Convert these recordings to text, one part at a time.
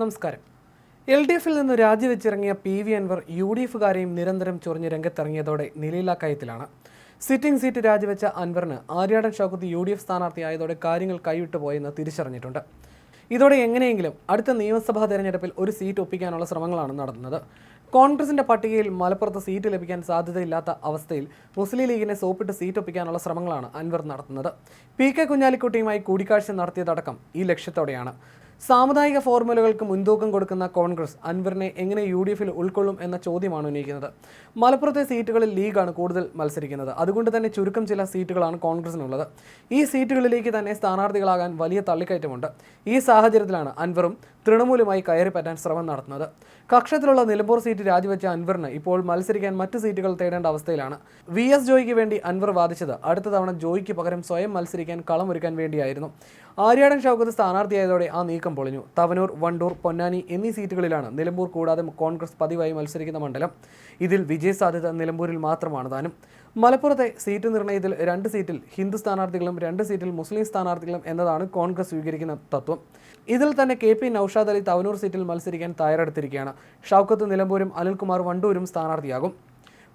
നമസ്കാരം. L D എഫിൽ നിന്ന് രാജിവെച്ചിറങ്ങിയ P V Anwar U D എഫുകാരെയും നിരന്തരം ചൊറിഞ്ഞ് രംഗത്തിറങ്ങിയതോടെ നിലയിലാക്കയത്തിലാണ് സിറ്റിംഗ് സീറ്റ് രാജിവെച്ച അൻവറിന് Aryadan Shoukath U D F സ്ഥാനാർത്ഥിയായതോടെ കാര്യങ്ങൾ കൈവിട്ടു പോയെന്ന് തിരിച്ചറിഞ്ഞിട്ടുണ്ട്. ഇതോടെ എങ്ങനെയെങ്കിലും അടുത്ത നിയമസഭാ തെരഞ്ഞെടുപ്പിൽ ഒരു സീറ്റ് ഒപ്പിക്കാനുള്ള ശ്രമങ്ങളാണ് നടത്തുന്നത് കോൺഗ്രസിന്റെ പട്ടികയിൽ മലപ്പുറത്ത് സീറ്റ് ലഭിക്കാൻ സാധ്യതയില്ലാത്ത അവസ്ഥയിൽ മുസ്ലിം ലീഗിനെ സോപ്പിട്ട് സീറ്റ് ഒപ്പിക്കാനുള്ള ശ്രമങ്ങളാണ് അൻവർ നടത്തുന്നത്. പി കെ കുഞ്ഞാലിക്കുട്ടിയുമായി കൂടിക്കാഴ്ച നടത്തിയതടക്കം ഈ ലക്ഷ്യത്തോടെയാണ്. സാമുദായിക ഫോർമുലകൾക്ക് മുൻതൂക്കം കൊടുക്കുന്ന കോൺഗ്രസ് അൻവറിനെ എങ്ങനെ യു ഡി എഫിൽ ഉൾക്കൊള്ളും എന്ന ചോദ്യമാണ് ഉന്നയിക്കുന്നത്. മലപ്പുറത്തെ സീറ്റുകളിൽ ലീഗാണ് കൂടുതൽ മത്സരിക്കുന്നത്. അതുകൊണ്ട് തന്നെ ചുരുക്കം ചില സീറ്റുകളാണ് കോൺഗ്രസിനുള്ളത്. ഈ സീറ്റുകളിലേക്ക് തന്നെ സ്ഥാനാർത്ഥികളാകാൻ വലിയ തള്ളിക്കയറ്റമുണ്ട്. ഈ സാഹചര്യത്തിലാണ് അൻവറും തൃണമൂലുമായി കയറി പറ്റാൻ ശ്രമം നടത്തുന്നത്. കക്ഷത്തിലുള്ള നിലമ്പൂർ സീറ്റ് രാജിവെച്ച അൻവറിന് ഇപ്പോൾ മത്സരിക്കാൻ മറ്റു സീറ്റുകൾ തേടേണ്ട അവസ്ഥയിലാണ്. വി എസ് ജോയിക്ക് വേണ്ടി അൻവർ വാദിച്ചത് അടുത്ത തവണ ജോയിക്ക് പകരം സ്വയം മത്സരിക്കാൻ കളമൊരുക്കാൻ വേണ്ടിയായിരുന്നു. ആര്യാടൻ ഷൗക്കത്ത് സ്ഥാനാർത്ഥിയായതോടെ ആ നീക്കം പൊളിഞ്ഞു. തവനൂർ വണ്ടൂർ പൊന്നാനി എന്നീ സീറ്റുകളിലാണ് നിലമ്പൂർ കൂടാതെ കോൺഗ്രസ് പതിവായി മത്സരിക്കുന്ന മണ്ഡലം. ഇതിൽ വിജയ സാധ്യത നിലമ്പൂരിൽ മാത്രമാണ് താനും. മലപ്പുറത്തെ സീറ്റ് നിർണയത്തിൽ രണ്ട് സീറ്റിൽ ഹിന്ദു സ്ഥാനാർത്ഥികളും രണ്ട് സീറ്റിൽ മുസ്ലിം സ്ഥാനാർത്ഥികളും എന്നതാണ് കോൺഗ്രസ് സ്വീകരിക്കുന്ന തത്വം. ഇതിൽ തന്നെ കെ പി നൌഷാദ് അലി തവനൂർ സീറ്റിൽ മത്സരിക്കാൻ തയ്യാറെടുത്തിരിക്കുകയാണ്. ഷൗക്കത്ത് നിലമ്പൂരും അനിൽകുമാർ വണ്ടൂരും സ്ഥാനാർത്ഥിയാകും.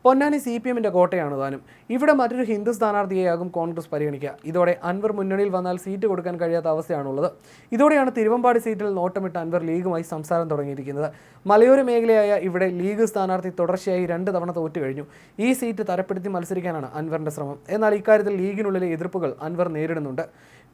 പൊന്നാനി സി പി എമ്മിന്റെ കോട്ടയാണ് താനും. ഇവിടെ മറ്റൊരു ഹിന്ദു സ്ഥാനാർത്ഥിയെയാകും കോൺഗ്രസ് പരിഗണിക്കുക. ഇതോടെ അൻവർ മുന്നണിയിൽ വന്നാൽ സീറ്റ് കൊടുക്കാൻ കഴിയാത്ത അവസ്ഥയാണുള്ളത്. ഇതോടെയാണ് തിരുവമ്പാടി സീറ്റിൽ നോട്ടമിട്ട് അൻവർ ലീഗുമായി സംസാരം തുടങ്ങിയിരിക്കുന്നത്. മലയോര മേഖലയായ ഇവിടെ ലീഗ് സ്ഥാനാർത്ഥി തുടർച്ചയായി രണ്ട് തവണ തോറ്റു കഴിഞ്ഞു. ഈ സീറ്റ് തരപ്പെടുത്തി മത്സരിക്കാനാണ് അൻവറിന്റെ ശ്രമം. എന്നാൽ ഇക്കാര്യത്തിൽ ലീഗിനുള്ളിലെ എതിർപ്പുകൾ അൻവർ നേരിടുന്നുണ്ട്.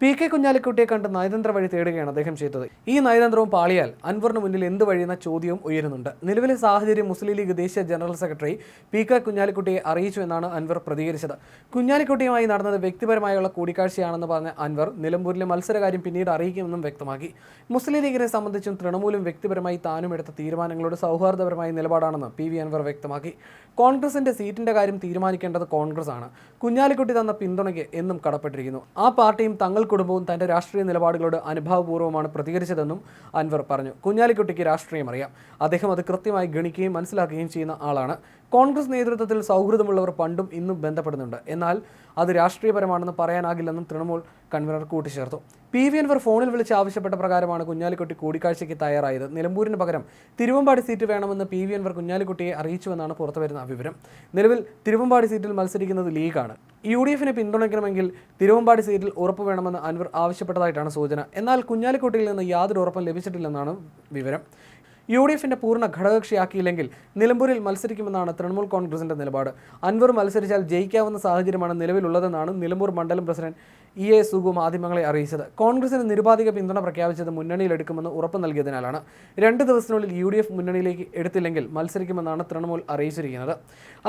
പി കെ കുഞ്ഞാലിക്കുട്ടിയെ കണ്ട് നയതന്ത്ര വഴി തേടുകയാണ് അദ്ദേഹം ചെയ്തത്. ഈ നയതന്ത്രവും പാളിയാൽ അൻവറിന് മുന്നിൽ എന്ത് വഴിയെന്ന ചോദ്യവും ഉയരുന്നുണ്ട്. നിലവിലെ സാഹചര്യം മുസ്ലിം ലീഗ് ദേശീയ ജനറൽ സെക്രട്ടറി പി കെ കുഞ്ഞാലിക്കുട്ടിയെ അറിയിച്ചു എന്നാണ് അൻവർ പ്രതികരിച്ചത്. കുഞ്ഞാലിക്കുട്ടിയുമായി നടന്നത് വ്യക്തിപരമായുള്ള കൂടിക്കാഴ്ചയാണെന്ന് പറഞ്ഞ അൻവർ നിലമ്പൂരിലെ മത്സരകാര്യം പിന്നീട് അറിയിക്കുമെന്നും വ്യക്തമാക്കി. മുസ്ലിം ലീഗിനെ സംബന്ധിച്ചും തൃണമൂലും വ്യക്തിപരമായി താനും എടുത്ത തീരുമാനങ്ങളോട് സൗഹാർദ്ദപരമായ നിലപാടാണെന്ന് പി വി അൻവർ വ്യക്തമാക്കി. കോൺഗ്രസിന്റെ സീറ്റിന്റെ കാര്യം തീരുമാനിക്കേണ്ടത് കോൺഗ്രസ് ആണ് കുഞ്ഞാലിക്കുട്ടി തന്ന പിന്തുണയ്ക്ക് എന്നും കടപ്പെട്ടിരിക്കുന്നു. ആ പാർട്ടിയും തങ്ങൾ കുടുംബവും തന്റെ രാഷ്ട്രീയ നിലപാടുകളോട് അനുഭാവപൂർവമാണ് പ്രതികരിച്ചതെന്നും അൻവർ പറഞ്ഞു. കുഞ്ഞാലിക്കുട്ടിക്ക് രാഷ്ട്രീയം അറിയാം അദ്ദേഹം അത് കൃത്യമായി ഗണിക്കുകയും മനസ്സിലാക്കുകയും ചെയ്യുന്ന ആളാണ്. കോൺഗ്രസ് നേതൃത്വത്തിൽ സൗഹൃദമുള്ളവർ പണ്ടും ഇന്നും ബന്ധപ്പെടുന്നുണ്ട്. എന്നാൽ അത് രാഷ്ട്രീയപരമാണെന്ന് പറയാനാകില്ലെന്നും തൃണമൂൽ കൺവീനർ കൂട്ടിച്ചേർത്തു. പി വി എൻവർ ഫോണിൽ വിളിച്ച് ആവശ്യപ്പെട്ട പ്രകാരമാണ് കുഞ്ഞാലിക്കുട്ടി കൂടിക്കാഴ്ചയ്ക്ക് തയ്യാറായത്. നിലമ്പൂരിന് പകരം തിരുവമ്പാടി സീറ്റ് വേണമെന്ന് പി വി എൻവർ കുഞ്ഞാലിക്കുട്ടിയെ അറിയിച്ചുവെന്നാണ് പുറത്തുവരുന്ന വിവരം. നിലവിൽ തിരുവമ്പാടി സീറ്റിൽ മത്സരിക്കുന്നത് ലീഗാണ്. യു ഡി എഫിനെ പിന്തുണയ്ക്കണമെങ്കിൽ തിരുവമ്പാടി സീറ്റിൽ ഉറപ്പ് വേണമെന്ന് അൻവർ ആവശ്യപ്പെട്ടതായിട്ടാണ് സൂചന. എന്നാൽ കുഞ്ഞാലിക്കുട്ടിയിൽ നിന്ന് യാതൊരു ഉറപ്പും ലഭിച്ചിട്ടില്ലെന്നാണ് വിവരം. യു ഡി എഫിന്റെ പൂർണ ഘടകകക്ഷിയാക്കിയില്ലെങ്കിൽ നിലമ്പൂരിൽ മത്സരിക്കുമെന്നാണ് തൃണമൂൽ കോൺഗ്രസിന്റെ നിലപാട്. അൻവർ മത്സരിച്ചാൽ ജയിക്കാവുന്ന സാഹചര്യമാണ് നിലവിലുള്ളതെന്നാണ് നിലമ്പൂർ മണ്ഡലം പ്രസിഡന്റ് ഇ എ സുഗു മാധ്യമങ്ങളെ അറിയിച്ചത്. കോൺഗ്രസിന് നിരുപാധിക പിന്തുണ പ്രഖ്യാപിച്ചത് മുന്നണിയിലെടുക്കുമെന്ന് ഉറപ്പ് നൽകിയതിനാലാണ്. രണ്ട് ദിവസത്തിനുള്ളിൽ യു ഡി എഫ് മുന്നണിയിലേക്ക് എടുത്തില്ലെങ്കിൽ മത്സരിക്കുമെന്നാണ് തൃണമൂൽ അറിയിച്ചിരിക്കുന്നത്.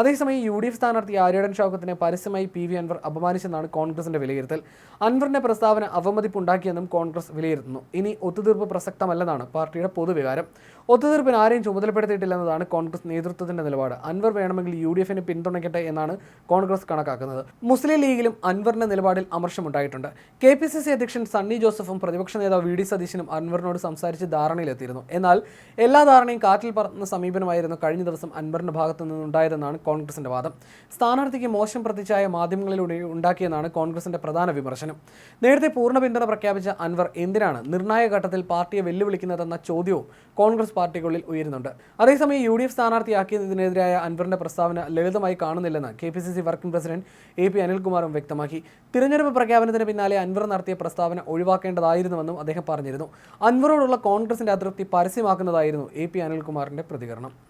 അതേസമയം യു ഡി എഫ് സ്ഥാനാർത്ഥി ആര്യടൻ ഷൗക്കത്തിനെ പരസ്യമായി പി വി അൻവർ അപമാനിച്ചെന്നാണ് കോൺഗ്രസിന്റെ വിലയിരുത്തൽ. അൻവറിന്റെ പ്രസ്താവന അവമതിപ്പുണ്ടാക്കിയെന്നും കോൺഗ്രസ് വിലയിരുത്തുന്നു. ഇനി ഒത്തുതീർപ്പ് പ്രസക്തമല്ലെന്നാണ് പാർട്ടിയുടെ പൊതുവികാരം. ഒത്തുതീർപ്പിന് ആരെയും ചുമതലപ്പെടുത്തിയിട്ടില്ലെന്നതാണ് കോൺഗ്രസ് നേതൃത്വത്തിന്റെ നിലപാട്. അൻവർ വേണമെങ്കിൽ യു ഡി എഫിനെ പിന്തുണയ്ക്കട്ടെ എന്നാണ് കോൺഗ്രസ് കണക്കാക്കുന്നത്. മുസ്ലിം ലീഗിലും അൻവറിന്റെ നിലപാടിൽ അമർഷമുണ്ടായിട്ടുണ്ട് കെ പി സി സി അധ്യക്ഷൻ സണ്ണി ജോസഫും പ്രതിപക്ഷ നേതാവ് വി ഡി സതീശനും അൻവറിനോട് സംസാരിച്ച് ധാരണയിലെത്തിയിരുന്നു. എന്നാൽ എല്ലാ ധാരണയും കാറ്റിൽ പറന്ന സമീപനമായിരുന്നു കഴിഞ്ഞ ദിവസം അൻവറിന്റെ ഭാഗത്തു നിന്നുണ്ടായതെന്നാണ് കോൺഗ്രസിന്റെ വാദം. സ്ഥാനാർത്ഥിക്ക് മോശം പ്രതിച്ഛായ മാധ്യമങ്ങളിലൂടെ ഉണ്ടാക്കിയെന്നാണ് കോൺഗ്രസിന്റെ പ്രധാന വിമർശനം. നേരത്തെ പൂർണ പിന്തുണ പ്രഖ്യാപിച്ച അൻവർ എന്തിനാണ് നിർണായക ഘട്ടത്തിൽ പാർട്ടിയെ വെല്ലുവിളിക്കുന്നതെന്ന ചോദ്യവും കോൺഗ്രസ് പാർട്ടിക്കുള്ളിൽ ഉയരുന്നുണ്ട്. അതേസമയം യു ഡി എഫ് സ്ഥാനാർത്ഥിയാക്കിയതിനെതിരായ അൻവറിന്റെ പ്രസ്താവന ലളിതമായി കാണുന്നില്ലെന്ന് K P C C working president A P അനിൽകുമാറും വ്യക്തമാക്കി. തിരഞ്ഞെടുപ്പ് പ്രഖ്യാപനത്തിന് പിന്നാലെ അൻവർ നടത്തിയ പ്രസ്താവന ഒഴിവാക്കേണ്ടതായിരുന്നുവെന്നും അദ്ദേഹം പറഞ്ഞിരുന്നു. അൻവറോടുള്ള കോൺഗ്രസിന്റെ അതൃപ്തി പരസ്യമാക്കുന്നതായിരുന്നു എ പി അനിൽകുമാറിന്റെ പ്രതികരണം.